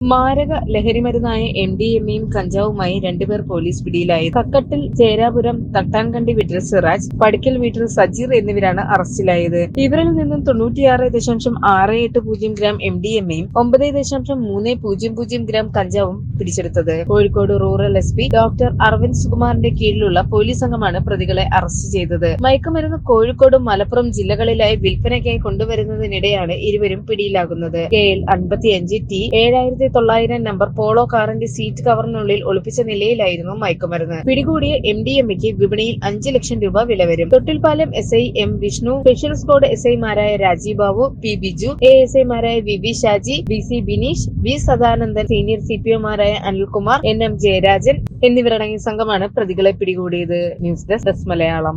മാരക ലഹരിമരുന്നായ M D M ഇയും കഞ്ചാവുമായി രണ്ടുപേർ പോലീസ് പിടിയിലായി. കക്കട്ടിൽ ചേരാപുരം തട്ടാൻകണ്ടി വീട്ടിൽ സിറാജ് പടിക്കൽ വീട്ടിൽ സജീർ എന്നിവരാണ് അറസ്റ്റിലായത്. ഇവരിൽ നിന്നും തൊണ്ണൂറ്റിയാറ് ദശാംശം ആറ് എട്ട് പൂജ്യം ഗ്രാം എം ഡി എം ഇയും ഒമ്പത് ദശാംശം മൂന്ന് പൂജ്യം പൂജ്യം ഗ്രാം കഞ്ചാവും പിടിച്ചെടുത്തത്. Kozhikode rural S P doctor Aravind സുകുമാറിന്റെ കീഴിലുള്ള പോലീസ് സംഘമാണ് പ്രതികളെ അറസ്റ്റ് ചെയ്തത്. മയക്കുമരുന്ന് കോഴിക്കോട് മലപ്പുറം ജില്ലകളിലായി വിൽപ്പനയ്ക്കായി കൊണ്ടുവരുന്നതിനിടെയാണ് ഇരുവരും പിടിയിലാകുന്നത്. കെ എൽ അൻപത്തിയഞ്ച് ടി ഏഴായിരത്തി തൊള്ളായിരം നമ്പർ പോളോ കാറിന്റെ സീറ്റ് കവറിനുള്ളിൽ ഒളിപ്പിച്ച നിലയിലായിരുന്നു മയക്കുമരുന്ന്. പിടികൂടിയ എം ഡി എം എക്ക് വിപണിയിൽ അഞ്ച് ലക്ഷം രൂപ വില വരും. Thottilpalam S I M Vishnu special squad S ഐമാരായ Rajeev Babu P Biju A S ഐമാരായ V V Shaji B C Bineesh V Sadanandan senior C P ഒമാരായ Anilkumar N M Jayarajan എന്നിവരടങ്ങിയ സംഘമാണ് പ്രതികളെ പിടികൂടിയത്. News desk Malayalam.